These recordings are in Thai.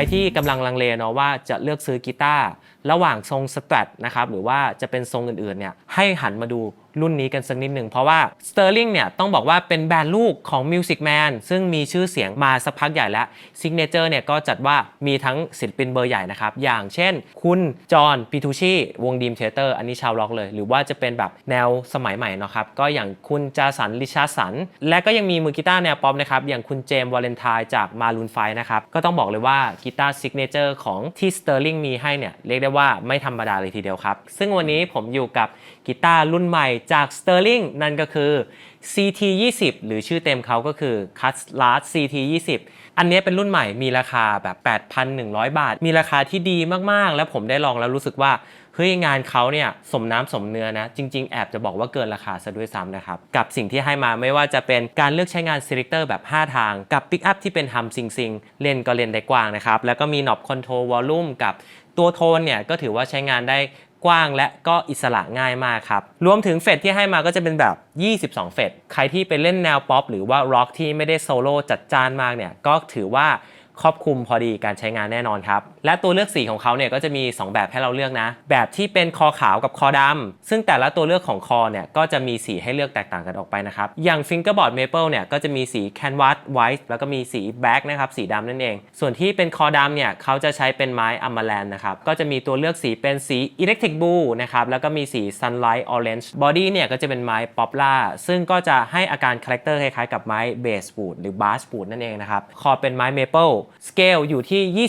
รที่กำลังลังเลเนาะว่าจะเลือกซื้อกีตาร์ระหว่างทรงสแตรทนะครับหรือว่าจะเป็นทรงอื่นๆเนี่ยให้หันมาดู รุ่นนี้กันสักนิดหนึ่ง เพราะว่า Sterling เนี่ยต้องบอกว่าเป็นแบรนด์ลูกของ Music Man ซึ่งมีชื่อเสียงมาสักพักใหญ่แล้ว Signature เนี่ยก็จัดว่ามีทั้งศิลปินเบอร์ใหญ่นะครับ อย่างเช่น คุณจอห์นปิทูชีวงดีมเทเตอร์อันนี้ชาวล็อกเลย หรือว่าจะเป็นแบบแนวสมัยใหม่นะครับ ก็อย่างคุณจาสันลิชาสัน และก็ยังมีมือกีตาร์แนวป๊อปนะครับ อย่างคุณเจมส์วาเลนไทน์จากมารูนไฟนะครับ ก็ต้องบอกเลยว่ากีตาร์ซิกเนเจอร์ของที่ Sterling มีให้เนี่ยเรียกได้ว่าไม่ธรรมดาเลยทีเดียวครับซึ่งวันนี้ผมอยู่กับกีตาร์รุ่นใหม่จาก Sterling นั่นก็คือ CT 20หรือชื่อเต็มเขาก็คือ c u t l a s CT 20อันนี้เป็นรุ่นใหม่มีราคาแบบ 8,100 บาท มีราคาที่ดีมากๆ แล้วผมได้ลองแล้วรู้สึกว่าเฮ้ยงานเขาเนี่ยสมน้ำสมเนื้อนะ จริง ๆ แอบจะบอกว่าเกินราคาซะด้วยซ้ำนะครับ กับสิ่งที่ให้มาไม่ว่าจะเป็นการเลือกใช้งาน selector แบบ 5 ทาง กับ pick up ที่เป็นฮัมซิงซิงเล่นก็เล่นได้กว้างนะครับ แล้วก็มี knob control volume กับตัวโทนเนี่ยก็ถือว่าใช้งานได้ กว้างและก็อิสระง่ายมากครับ รวมถึงเฟดที่ให้มาก็จะเป็นแบบ 22 เฟด ใครที่ไปเล่นแนวป๊อปหรือว่าร็อกที่ไม่ได้โซโล่จัดจ้านมากเนี่ย ก็ถือว่า ครอบคลุมพอดีการใช้งานแน่นอนครับ และตัวเลือกสีของเขาเนี่ยก็จะมี 2 แบบให้เราเลือกนะ แบบที่เป็นคอขาวกับคอดำซึ่งแต่ละตัวเลือกของคอเนี่ยก็จะมีสีให้เลือกแตกต่างกันออกไปนะครับ อย่าง Fingerboard Maple เนี่ยก็จะมีสี Canvas White แล้วก็มีสี Black นะครับสีดำนั่นเอง ส่วนที่เป็นคอดำเนี่ยเขาจะใช้เป็นไม้ Amaranth นะครับก็จะมีตัวเลือกสีเป็นสี Electric Blue นะครับแล้วก็มีสี Sunlight Orange Body เนี่ยก็จะเป็นไม้ Poplar ซึ่งก็จะให้อาการคาแรคเตอร์คล้ายๆกับไม้ Basswood หรือ Basswood นั่นเองนะครับคอเป็นไม้ Maple Scale อยู่ที่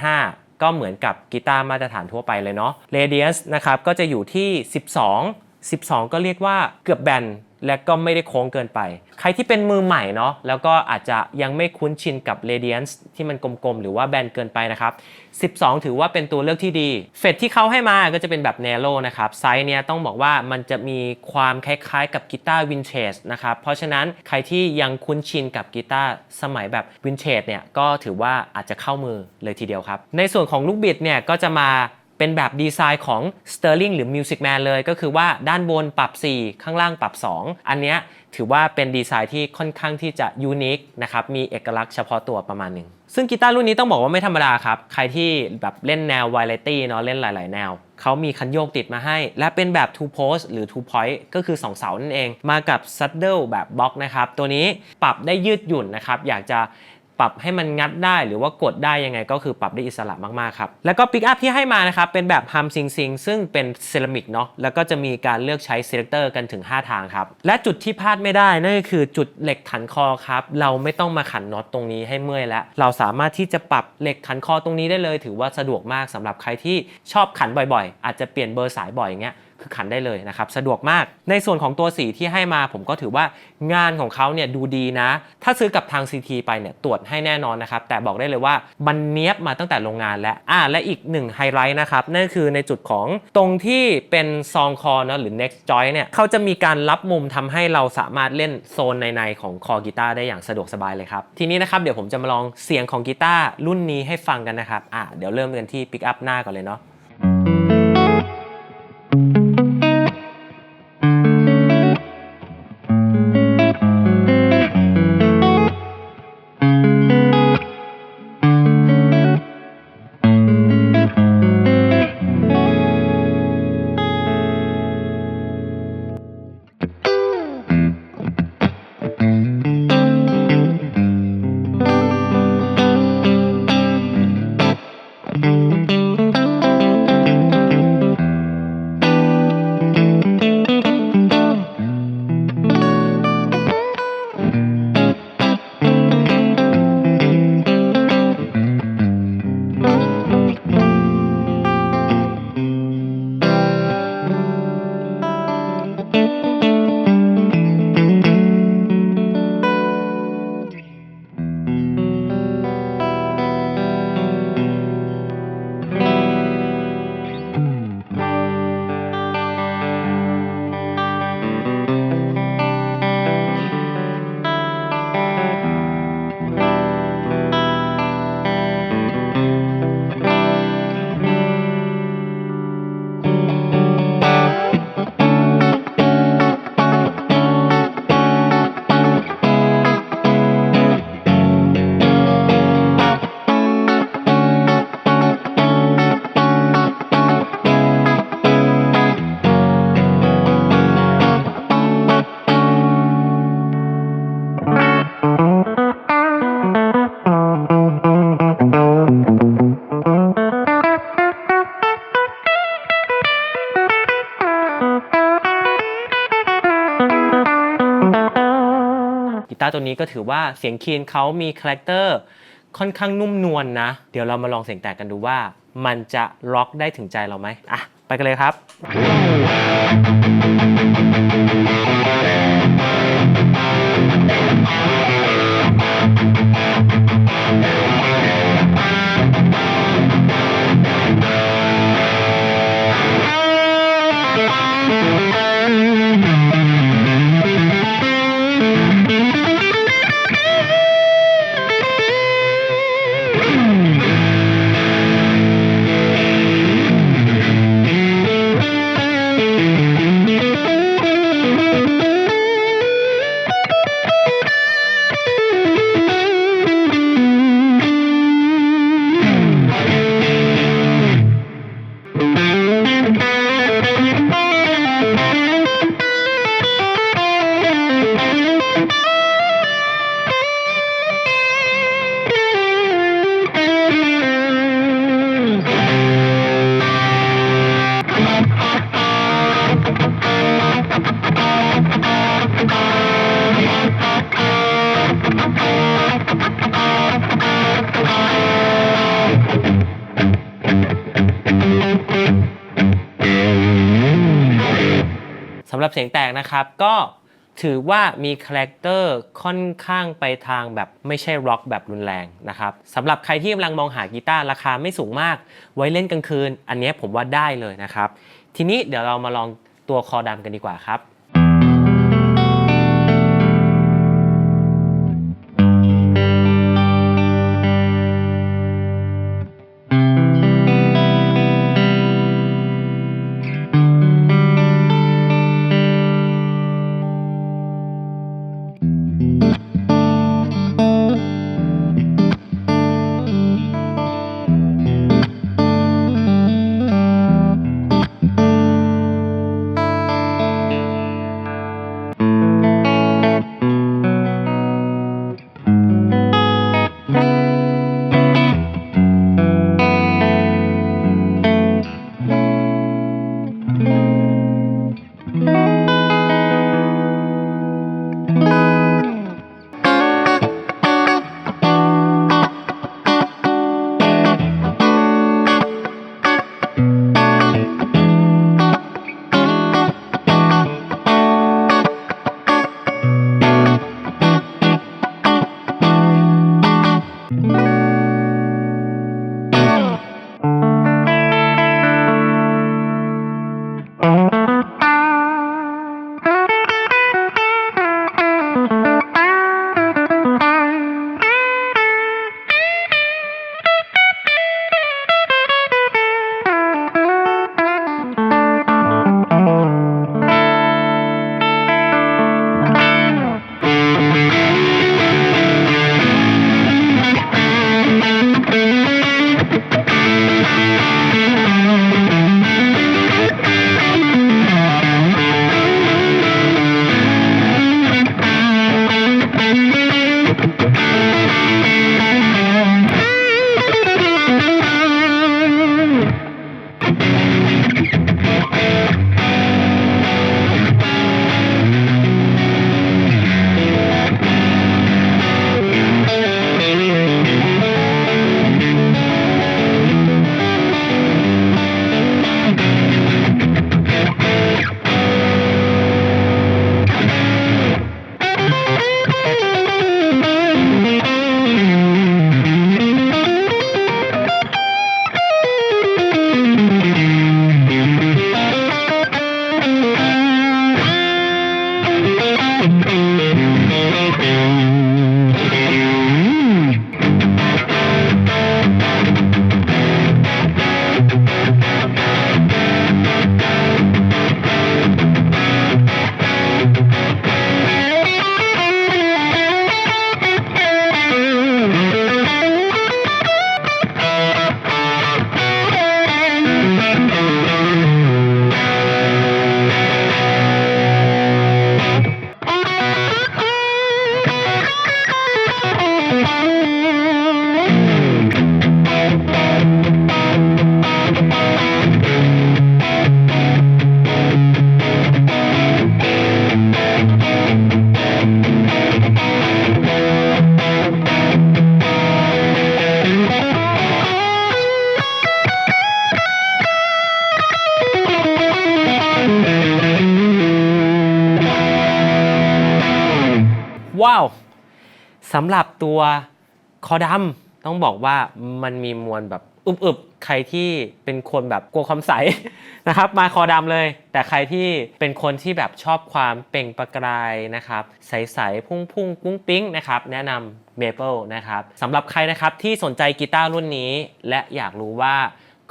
25.5 ก็เหมือนกับกีตาร์มาตรฐานทั่วไปเลยเนาะ Radius นะครับก็จะอยู่ที่ 12 12 ก็เรียกว่าเกือบแบนและก็ไม่ได้โค้งเกินไป ใครที่เป็นมือใหม่เนาะแล้วก็อาจจะยังไม่คุ้นชินกับ Radiance ที่มันกลมๆ หรือว่าแบนเกินไปนะครับ 12 ถือว่าเป็นตัวเลือกที่ดี เฟดที่เขาให้มาก็จะเป็นแบบ Narrow นะครับ ไซส์เนี้ยต้องบอกว่ามันจะมีความคล้ายๆ กับกีตาร์วินเทจนะครับ เพราะฉะนั้นใครที่ยังคุ้นชินกับกีตาร์สมัยแบบวินเทจเนี่ยก็ถือว่าอาจจะเข้ามือเลยทีเดียวครับ ในส่วนของลูกบิดเนี่ยก็จะมา เป็นแบบดีไซน์ของ Sterling หรือ Music Man เลย ก็คือว่าด้านบนปรับ 4 ข้างล่างปรับ 2 อันเนี้ยถือว่าเป็นดีไซน์ที่ค่อนข้างที่จะยูนิคนะครับ มีเอกลักษณ์เฉพาะตัวประมาณหนึ่ง ซึ่งกีตาร์รุ่นนี้ต้องบอกว่าไม่ธรรมดาครับ ใครที่แบบเล่นแนว variety เนาะเล่นหลาย ๆ แนว เขามีคันโยกติดมาให้ และเป็นแบบ two post หรือ two point ก็คือ 2 เสานั่นเอง มากับ saddle แบบบล็อกนะครับ ตัวนี้ปรับได้ยืดหยุ่นนะครับ อยากจะ ปรับให้มันงัดได้หรือว่ากดได้ยังไงก็คือปรับได้อิสระมากๆครับ แล้วก็ปิกอัพที่ให้มานะครับเป็นแบบฮัมซิงซิงซึ่งเป็นเซรามิกเนาะแล้วก็จะมีการเลือกใช้เซเลคเตอร์กันถึง 5 ทางครับ และจุดที่พลาดไม่ได้นั่นก็คือจุดเหล็กขันคอครับ เราไม่ต้องมาขันน็อตตรงนี้ให้เมื่อยแล้ว เราสามารถที่จะปรับเหล็กขันคอตรงนี้ได้เลย ถือว่าสะดวกมากสำหรับใครที่ชอบขันบ่อยๆ อาจจะเปลี่ยนเบอร์สายบ่อยอย่างเงี้ย คือขันได้เลยนะครับ สะดวกมาก ในส่วนของตัวสีที่ให้มาผมก็ถือว่างานของเขาเนี่ยดูดีนะ ถ้าซื้อกับทาง CT ไปเนี่ยตรวจให้แน่นอนนะครับ แต่บอกได้เลยว่ามันเนียบมาตั้งแต่โรงงานแล้วอ่าและอีกหนึ่งไฮไลท์นะครับ นั่นคือในจุดของตรงที่เป็นซองคอเนอะหรือ next joint เนี่ยเขาจะมีการรับมุมทำให้เราสามารถเล่นโซนในๆของคอกีตาร์ได้อย่างสะดวกสบายเลยครับ ทีนี้นะครับเดี๋ยวผมจะมาลองเสียงของกีตาร์รุ่นนี้ให้ฟังกันนะครับอ่าเดี๋ยวเริ่มกันที่ปิกอัพหน้าก่อนเลยเนาะ「 ตัวนี้ก็ถือว่าเสียงคีนเขามีคาแรคเตอร์ค่อนข้างนุ่มนวลนะ เดี๋ยวเรามาลองเสียงแตกกันดูว่า มันจะล็อกได้ถึงใจเราไหมอะ ไปกันเลยครับ รับเสียงแตกนะครับ ก็ถือว่ามีคาแรคเตอร์ค่อนข้างไปทางแบบไม่ใช่ร็อกแบบรุนแรงนะครับสำหรับใครที่กำลังมองหากีตาร์ราคาไม่สูงมาก ไว้เล่นกลางคืน อันนี้ผมว่าได้เลยนะครับ ทีนี้เดี๋ยวเรามาลองตัวคอดำกันดีกว่าครับ สำหรับตัวคอดำต้องบอกว่ามันมีมวลแบบอึบๆ ใครที่เป็นคนแบบกลัวความใส นะครับ มาคอดำเลย แต่ใครที่เป็นคนที่แบบชอบความเปล่งประกายนะครับ ใสๆ พุ่งพุ่งๆปุ้งปิ้งนะครับ แนะนำเมเปิลนะครับสำหรับใครนะครับที่สนใจกีตาร์รุ่นนี้ และอยากรู้ว่า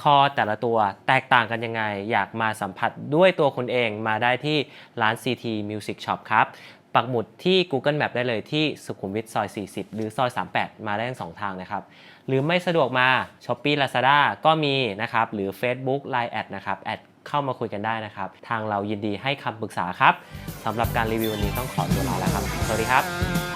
คอแต่ละตัวแตกต่างกันยังไง อยากมาสัมผัสด้วยตัวคุณเองมาได้ที่ร้าน CT Music Shop ครับ ปักหมุดที่ Google Map ได้เลยที่สุขุมวิทซอย 40 หรือซอย 38 มาได้ทั้งสองทางนะครับ หรือไม่สะดวกมา Shopee Lazada ก็มีนะครับ หรือ Facebook Line แอดนะครับแอดเข้ามาคุยกันได้นะครับ ทางเรายินดีให้คำปรึกษาครับสำหรับการรีวิววันนี้ต้องขอตัวลาแล้วครับ สวัสดีครับ